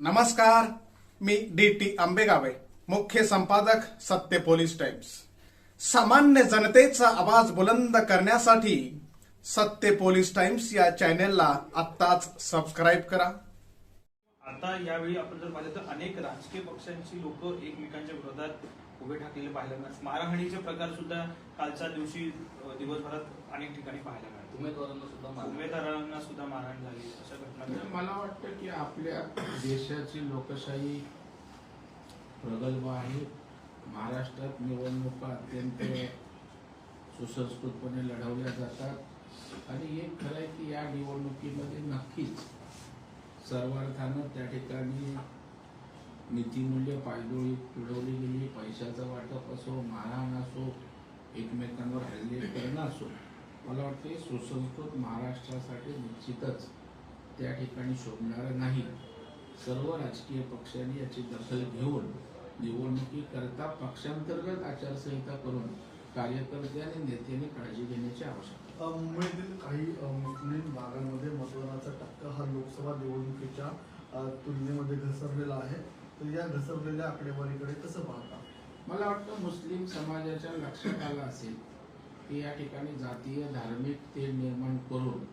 नमस्कार मी D T आंबेगावे मुख्य संपादक सत्य पोलीस टाइम्स. सामान्य जनतेचा आवाज बुलंद करण्यासाठी सत्य पोलीस टाइम्स या चॅनेलला आत्ताच सबस्क्राईब करा. आता यावेळी आपण जर पाहिलं तर अनेक राजकीय पक्षांची लोक एकमेकांच्या विरोधात उभे ठाकलेले पाहायला मिळतात. मारहाणीचे प्रकार सुद्धा कालच्या दिवशी दिवसभरात अनेक ठिकाणी पाहायला मिळतात. उमेदवारांना सुद्धा. उमेदवारांना सुद्धा मारहाण झाली अशा घटना म्हणजे मला वाटतं की आपल्या देशाची लोकशाही प्रगल्भ आहे. महाराष्ट्रात निवडणुका अत्यंत सुसंस्कृतपणे लढवल्या जातात. आणि एक खरं आहे की या निवडणुकीमध्ये नक्कीच सर्वार्थानं त्या ठिकाणी नीतिमूल्य पायदोळी तुडवली गेली. पैशाचं वाटप असो मारहाण असो एकमेकांवर हल्ले करणं असो. मला वाटते सुसंस्कृत महाराष्ट्रासाठी निश्चितच त्या ठिकाणी शोभणारं नाही. सर्व राजकीय पक्षांनी याची दखल घेऊन निवडणुकीकरता पक्षांतर्गत आचारसंहिता करून कार्यकर्ते आणि नेत्यांनी काळजी घेण्याची आवश्यकता मुंबईतील काही मुस्लिम भागांमध्ये मतदानाचा टक्का हा लोकसभा निवडणुकीच्या तुलनेमध्ये घसरलेला आहे. तर या घसरलेल्या आकडेवारीकडे कसं पाहता? मला वाटतं मुस्लिम समाजाच्या लक्षात आलं असेल की या ठिकाणी जातीय धार्मिक ते निर्माण करून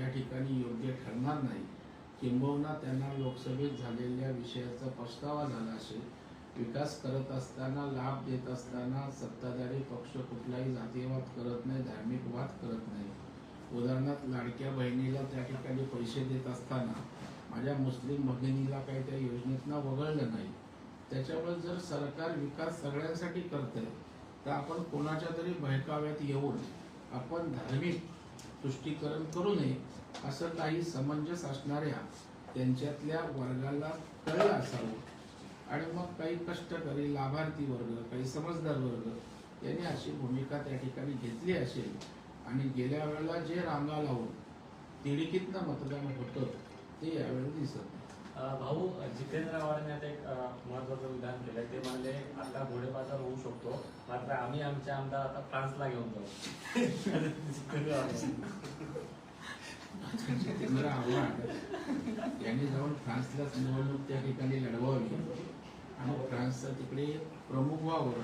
या ठिकाणी योग्य ठरणार नाही. किंबहुना त्यांना लोकसभेत झालेल्या विषयाचा पछतावा झाला असेल. विकास करत असताना लाभ देत असताना सत्ताधारी पक्ष कुठलाही जातीयवाद करत नाही धार्मिक वाद करत नाही. उदाहरणार्थ लाडक्या बहिणीला त्या ठिकाणी पैसे देत असताना माझ्या मुस्लिम भगिनीला काही त्या योजनेतनं वगळलं नाही. त्याच्यामुळे जर सरकार विकास सगळ्यांसाठी करत आहे तर आपण कोणाच्या तरी बहकाव्यात येऊन आपण धार्मिक तुष्टीकरण करू नये असं काही समंजस असणाऱ्या त्यांच्यातल्या वर्गाला कळलं असावं. आणि मग काही कष्टकरी लाभार्थी वर्ग काही समजदार वर्ग यांनी अशी भूमिका त्या ठिकाणी घेतली असेल. आणि गेल्या वेळेला जे रांगा लावून तिडकीतनं मतदान होतं ते यावेळी दिसत नाही. भाऊ जितेंद्र आव्हाडांनी आता एक महत्वाचं विधान केलंय. ते म्हणले आता घोडेबाजार होऊ शकतो. मात्र आम्ही आमचे आमदार आता फ्रान्सला घेऊन जाऊ. जितेंद्र आव्हाड. जितेंद्र आव्हाड यांनी जाऊन फ्रान्सलाच निवडणूक त्या ठिकाणी लढवावी. आणि फ्रान्सचा तिकडे प्रमुख व्हावं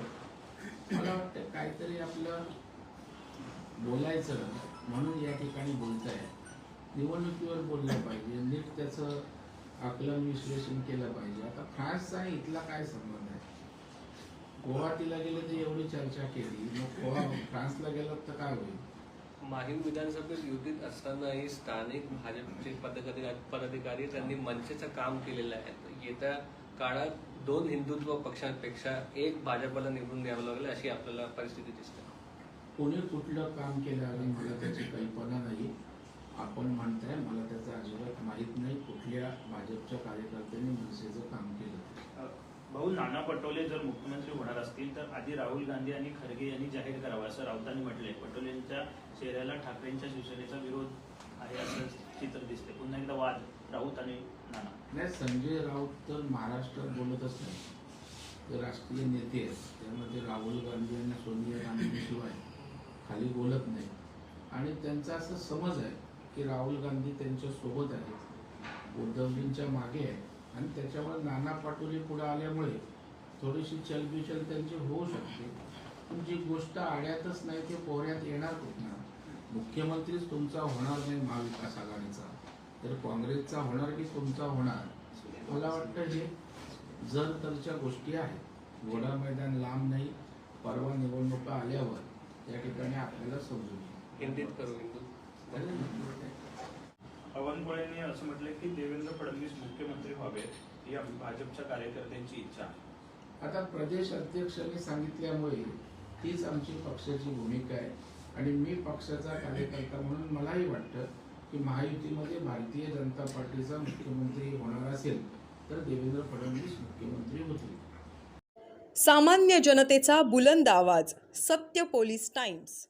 मला वाटतं काहीतरी आपलं बोलायचं. म्हणून या ठिकाणी बोलताय निवडणुकीवर बोललं पाहिजे. नीट त्याचं आकलन विश्लेषण केलं पाहिजे. आता फ्रान्सचा आणि इथला काय संबंध आहे? गुवाहाटीला गेले तर एवढी चर्चा केली. मग गोवा फ्रान्सला गेलं तर काय होईल? माहीम विधानसभेत युतीत असतानाही स्थानिक भाजपचे पदाधिकारी पदाधिकारी त्यांनी मनसेचं काम केलेलं आहे. येत्या काळात दोन हिंदुत्व पक्षांपेक्षा एक भाजपला निवडून द्यावं लागेल अशी आपल्याला परिस्थिती दिसते. कोणी कुठलं काम केलं आणि मला त्याची कल्पना नाही. आपण म्हणताय मला त्याचं माहीत नाही कुठल्या भाजपच्या कार्यकर्त्यांनी मनसेचं काम केलं. भाऊ नाना पटोले जर मुख्यमंत्री होणार असतील तर आधी राहुल गांधी आणि खरगे यांनी जाहीर करावं असं राऊतांनी म्हटलंय. पटोलेंच्या चेहऱ्याला ठाकरेंच्या शिवसेनेचा विरोध आहे असं चित्र दिसते पुन्हा एकदा वाद राऊत आणि नाना. नाही संजय राऊत तर महाराष्ट्रात बोलतच नाही ते राष्ट्रीय नेते आहेत. त्यामध्ये राहुल गांधी आणि सोनिया गांधीशिवाय खाली बोलत नाही. आणि त्यांचा असं समज आहे की राहुल गांधी त्यांच्यासोबत आहेत. उद्धवजींच्या मागे आहे आणि त्याच्यामुळे नाना पाटोले पुढे आल्यामुळे थोडीशी चलबिचल त्यांची होऊ शकते. पण जी गोष्ट आड्यातच नाही ते पोऱ्यात येणार कुठणार मुख्यमंत्रीच तुमचा होणार नाही महाविकास आघाडीचा. तर काँग्रेसचा होणार की तुमचा होणार? मला वाटतं हे जर तरच्या गोष्टी आहेत. घोडा मैदान लांब नाही परवा निवडणुका आल्यावर त्या ठिकाणी आपल्याला समजून. हिंदीत करू हिंदू चालेल ना? बावनकुळेंनी असं म्हटलंय की देवेंद्र फडणवीस मुख्यमंत्री व्हावेत ही भाजपच्या कार्यकर्त्यांची इच्छा आहे. आता प्रदेश अध्यक्षांनी सांगितल्यामुळे तीच आमची पक्षाची भूमिका आहे. आणि मी पक्षाचा कार्यकर्ता म्हणून मलाही वाटतं की महायुतीमध्ये भारतीय जनता पार्टीचा मुख्यमंत्री होणार असेल तर देवेंद्र फडणवीस मुख्यमंत्री होतील. सामान्य जनतेचा बुलंद आवाज सत्य पोलीस टाइम्स.